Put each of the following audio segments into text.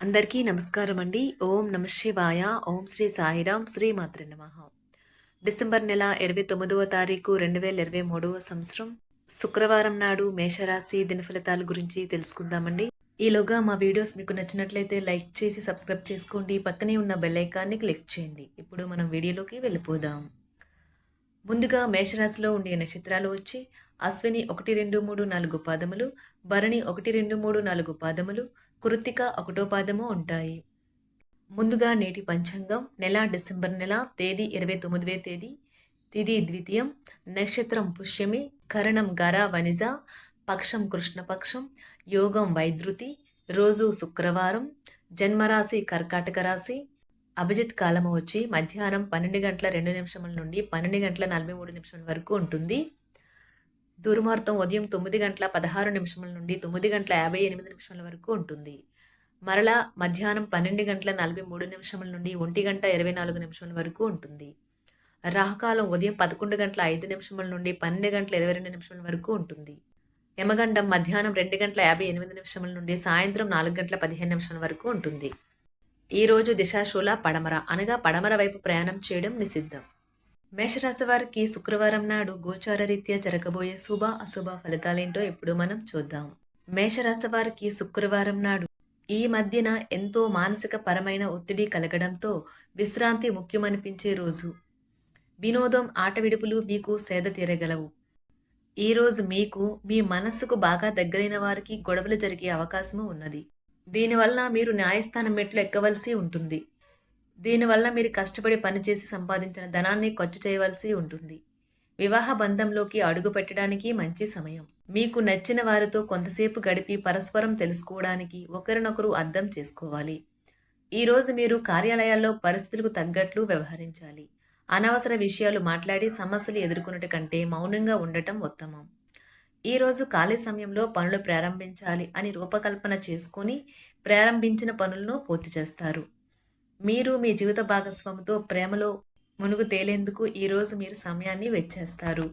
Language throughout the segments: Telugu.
అందరికీ నమస్కారం అండి ఓం నమ శివాయ. ఓం శ్రీ సాయిరాం. శ్రీ మాతృ నమ. డిసెంబర్ నెల ఇరవై తొమ్మిదవ తారీఖు రెండు వేల ఇరవై మూడవ సంవత్సరం. శుక్రవారం నాడు మేషరాశి దినఫలితాల గురించి తెలుసుకుందామండి. ఈలోగా మా వీడియోస్ మీకు నచ్చినట్లయితే లైక్ చేసి సబ్స్క్రైబ్ చేసుకోండి. పక్కనే ఉన్న బెల్ ఐకాన్ని క్లిక్ చేయండి. ఇప్పుడు మనం వీడియోలోకి వెళ్ళిపోదాం. ముందుగా మేషరాశిలో ఉండే నక్షత్రాలు వచ్చి అశ్విని ఒకటి రెండు మూడు నాలుగు పాదములు భరణి ఒకటి రెండు మూడు నాలుగు పాదములు కృత్తిక ఒకటో పాదము ఉంటాయి. ముందుగా నేటి పంచాంగం నెల డిసెంబర్ నెల తేదీ ఇరవై తొమ్మిదవ తేదీ తిది ద్వితీయం నక్షత్రం పుష్యమి కరణం గర వనిజ పక్షం కృష్ణపక్షం యోగం వైద్రుతి రోజు శుక్రవారం జన్మరాశి కర్కాటక రాశి అభిజిత్ కాలము వచ్చి మధ్యాహ్నం పన్నెండు గంటల రెండు నిమిషముల నుండి పన్నెండు గంటల నలభై మూడు నిమిషాల వరకు ఉంటుంది. దుర్మార్గం ఉదయం తొమ్మిది గంటల పదహారు నిమిషముల నుండి తొమ్మిది గంటల యాభై ఎనిమిది నిమిషాల వరకు ఉంటుంది. మరలా మధ్యాహ్నం పన్నెండు గంటల నలభై మూడు నిమిషముల నుండి ఒంటి గంట ఇరవై నాలుగు నిమిషముల వరకు ఉంటుంది. రాహుకాలం ఉదయం పదకొండు గంటల ఐదు నిమిషముల నుండి పన్నెండు గంటల ఇరవై రెండు నిమిషాల వరకు ఉంటుంది. యమగండం మధ్యాహ్నం రెండు గంటల యాభై ఎనిమిది నిమిషముల నుండి సాయంత్రం నాలుగు గంటల పదిహేను నిమిషాల వరకు ఉంటుంది. ఈరోజు దిశాశూల పడమర అనగా పడమర వైపు ప్రయాణం చేయడం నిషిద్ధం. మేషరాశి వారికి శుక్రవారం నాడు గోచార రీత్యా జరగబోయే శుభ అశుభ ఫలితాలేంటో ఇప్పుడు మనం చూద్దాం. మేషరాశి వారికి శుక్రవారం నాడు ఈ మధ్యన ఎంతో మానసిక పరమైన ఒత్తిడి కలగడంతో విశ్రాంతి ముఖ్యమనిపించే రోజు. వినోదం ఆట విడుపులు మీకు సేద తీరగలవు. ఈరోజు మీకు మీ మనస్సుకు బాగా దగ్గరైన వారికి గొడవలు జరిగే అవకాశము ఉన్నది. దీనివల్ల మీరు న్యాయస్థానం మెట్లు ఎక్కవలసి ఉంటుంది. దీనివల్ల మీరు కష్టపడి పనిచేసి సంపాదించిన ధనాన్ని ఖర్చు చేయవలసి ఉంటుంది. వివాహ బంధంలోకి అడుగు పెట్టడానికి మంచి సమయం. మీకు నచ్చిన వారితో కొంతసేపు గడిపి పరస్పరం తెలుసుకోవడానికి ఒకరినొకరు అర్థం చేసుకోవాలి. ఈరోజు మీరు కార్యాలయాల్లో పరిస్థితులకు తగ్గట్లు వ్యవహరించాలి. అనవసర విషయాలు మాట్లాడి సమస్యలు ఎదుర్కొనట కంటే మౌనంగా ఉండటం ఉత్తమం. ఈరోజు ఖాళీ సమయంలో పనులు ప్రారంభించాలి అని రూపకల్పన చేసుకొని ప్రారంభించిన పనులను పూర్తి చేస్తారు. మీరు మీ జీవిత భాగస్వామితో ప్రేమలో మునుగు తేలేందుకు ఈరోజు మీరు సమయాన్ని వెచ్చేస్తారు.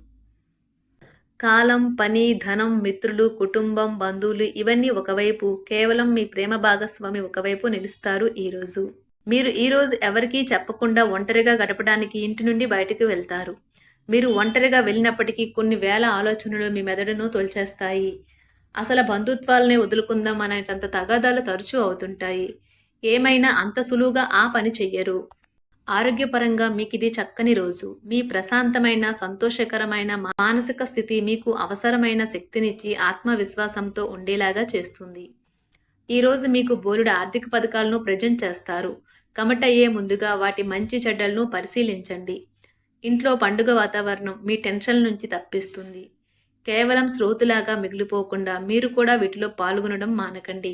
కాలం పని ధనం మిత్రులు కుటుంబం బంధువులు ఇవన్నీ ఒకవైపు కేవలం మీ ప్రేమ భాగస్వామి ఒకవైపు నిలుస్తారు ఈరోజు మీరు ఈరోజు ఎవరికీ చెప్పకుండా ఒంటరిగా గడపడానికి ఇంటి నుండి బయటకు వెళ్తారు. మీరు ఒంటరిగా వెళ్ళినప్పటికీ కొన్ని వేల ఆలోచనలు మీ మెదడును తొలిచేస్తాయి. అసలు బంధుత్వాలనే వదులుకుందాం అనేటంత తగాదాలు తరచూ అవుతుంటాయి. ఏమైనా అంత సులువుగా ఆ పని చెయ్యరు. ఆరోగ్యపరంగా మీకు ఇది చక్కని రోజు. మీ ప్రశాంతమైన సంతోషకరమైన మానసిక స్థితి మీకు అవసరమైన శక్తినిచ్చి ఆత్మవిశ్వాసంతో ఉండేలాగా చేస్తుంది. ఈరోజు మీకు బోలుడు ఆర్థిక పథకాలను ప్రజెంట్ చేస్తారు. కమటయ్యే ముందుగా వాటి మంచి చెడ్డలను పరిశీలించండి. ఇంట్లో పండుగ వాతావరణం మీ టెన్షన్ నుంచి తప్పిస్తుంది. కేవలం శ్రోతులాగా మిగిలిపోకుండా మీరు కూడా వీటిలో పాల్గొనడం మానకండి.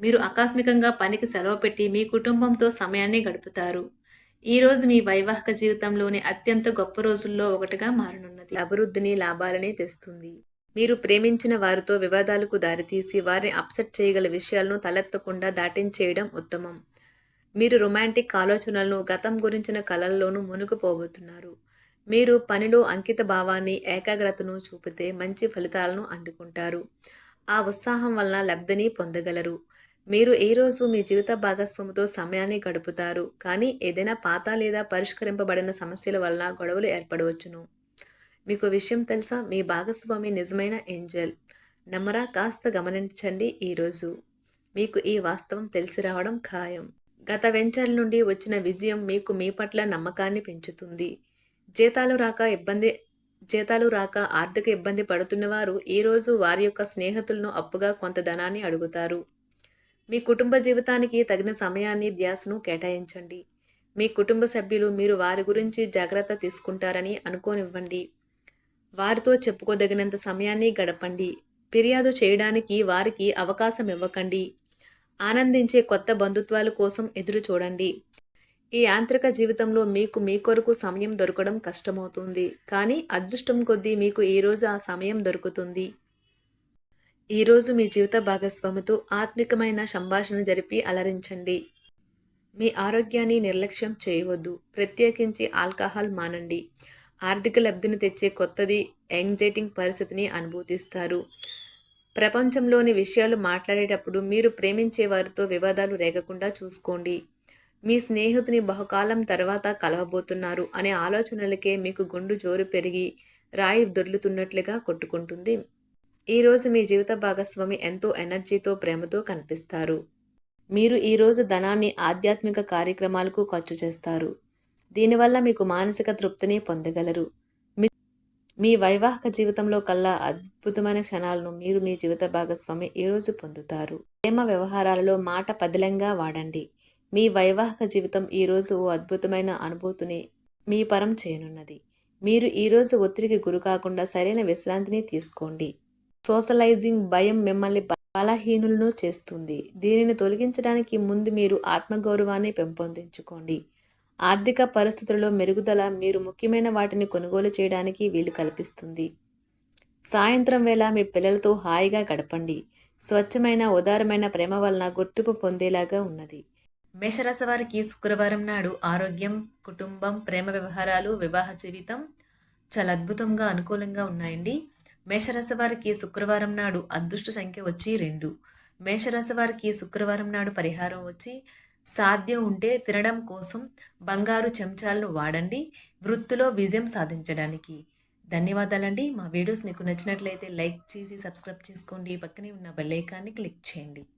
మీరు ఆకస్మికంగా పనికి సెలవు పెట్టి మీ కుటుంబంతో సమయాన్ని గడుపుతారు. ఈరోజు మీ వైవాహిక జీవితంలోని అత్యంత గొప్ప రోజుల్లో ఒకటిగా మారనున్నది. అభివృద్ధిని లాభాలని తెస్తుంది. మీరు ప్రేమించిన వారితో వివాదాలకు దారితీసి వారిని అప్సెట్ చేయగల విషయాలను తలెత్తకుండా దాటించేయడం ఉత్తమం. మీరు రొమాంటిక్ ఆలోచనలను గతం గురించిన కలల్లోనూ మునిగిపోబోతున్నారు. మీరు పనిలో అంకిత భావాన్ని ఏకాగ్రతను చూపితే మంచి ఫలితాలను అందుకుంటారు. ఆ ఉత్సాహం వలన లబ్ధిని పొందగలరు. మీరు ఈ రోజు మీ జీవిత భాగస్వామితో సమయాన్ని గడుపుతారు? కానీ ఏదైనా పాత లేదా పరిష్కరింపబడిన సమస్యల వలన గొడవలు ఏర్పడవచ్చును. మీకు విషయం తెలుసా? మీ భాగస్వామి నిజమైన ఏంజల్. నమ్మరా కాస్త గమనించండి ఈరోజు మీకు ఈ వాస్తవం తెలిసి రావడం ఖాయం. గత వెంచర్ నుండి వచ్చిన విజయం మీకు మీ పట్ల నమ్మకాన్ని పెంచుతుంది. జీతాలు రాక ఇబ్బంది జీతాలు రాక ఆర్థిక ఇబ్బంది పడుతున్నవారు ఈరోజు వారి యొక్క స్నేహితులను అప్పుగా కొంత ధనాన్ని అడుగుతారు. మీ కుటుంబ జీవితానికి తగిన సమయాన్ని ధ్యాసను కేటాయించండి. మీ కుటుంబ సభ్యులు మీరు వారి గురించి జాగ్రత్త తీసుకుంటారని అనుకోనివ్వండి. వారితో చెప్పుకోదగినంత సమయాన్ని గడపండి. ఫిర్యాదు చేయడానికి వారికి అవకాశం ఇవ్వకండి. ఆనందించే కొత్త బంధుత్వాల కోసం ఎదురు చూడండి. ఈ యాంత్రిక జీవితంలో మీకు మీ కొరకు సమయం దొరకడం కష్టమవుతుంది. కానీ అదృష్టం కొద్దీ మీకు ఈరోజు ఆ సమయం దొరుకుతుంది. ఈరోజు మీ జీవిత భాగస్వామితో ఆత్మికమైన సంభాషణ జరిపి అలరించండి. మీ ఆరోగ్యాన్ని నిర్లక్ష్యం చేయవద్దు. ప్రత్యేకించి ఆల్కహాల్ మానండి. ఆర్థిక లబ్ధిని తెచ్చే కొత్తది యాంగ్జైటింగ్ పరిస్థితిని అనుభూతిస్తారు. ప్రపంచంలోని విషయాలు మాట్లాడేటప్పుడు మీరు ప్రేమించే వారితో వివాదాలు రేగకుండా చూసుకోండి. మీ స్నేహితుని బహుకాలం తర్వాత కలవబోతున్నారు అనే ఆలోచనలకే మీకు గుండు జోరు పెరిగి రాయి దొర్లుతున్నట్లుగా కొట్టుకుంటుంది. ఈరోజు మీ జీవిత భాగస్వామి ఎంతో ఎనర్జీతో ప్రేమతో కనిపిస్తారు. మీరు ఈరోజు ధనాన్ని ఆధ్యాత్మిక కార్యక్రమాలకు ఖర్చు చేస్తారు. దీనివల్ల మీకు మానసిక తృప్తిని పొందగలరు. మీ మీ వైవాహిక జీవితంలో కల్లా అద్భుతమైన క్షణాలను మీరు మీ జీవిత భాగస్వామి ఈరోజు పొందుతారు. ప్రేమ వ్యవహారాలలో మాట పదిలంగా వాడండి. మీ వైవాహిక జీవితం ఈరోజు ఓ అద్భుతమైన అనుభూతిని మీ పరం చేయనున్నది. మీరు ఈరోజు ఒత్తిడికి గురి కాకుండా సరైన విశ్రాంతిని తీసుకోండి. సోషలైజింగ్ భయం మిమ్మల్ని బలహీనులను చేస్తుంది. దీనిని తొలగించడానికి ముందు మీరు ఆత్మగౌరవాన్ని పెంపొందించుకోండి. ఆర్థిక పరిస్థితులలో మెరుగుదల మీరు ముఖ్యమైన వాటిని కొనుగోలు చేయడానికి వీలు కల్పిస్తుంది. సాయంత్రం వేళ మీ పిల్లలతో హాయిగా గడపండి. స్వచ్ఛమైన ఉదారమైన ప్రేమ వలన గుర్తింపు పొందేలాగా ఉన్నది. మేషరాశి వారికి శుక్రవారం నాడు ఆరోగ్యం కుటుంబం ప్రేమ వ్యవహారాలు వివాహ జీవితం చాలా అద్భుతంగా అనుకూలంగా ఉన్నాయండి. మేషరాశి వారికి శుక్రవారం నాడు అదృష్ట సంఖ్య వచ్చి రెండు. మేషరాశి వారికి శుక్రవారం నాడు పరిహారం వచ్చి సాధ్యం ఉంటే తినడం కోసం బంగారు చెంచాలను వాడండి వృత్తిలో విజయం సాధించడానికి. ధన్యవాదాలండి. మా వీడియోస్ మీకు నచ్చినట్లయితే లైక్ చేసి సబ్స్క్రైబ్ చేసుకోండి. పక్కనే ఉన్న బెల్లైకాన్ని క్లిక్ చేయండి.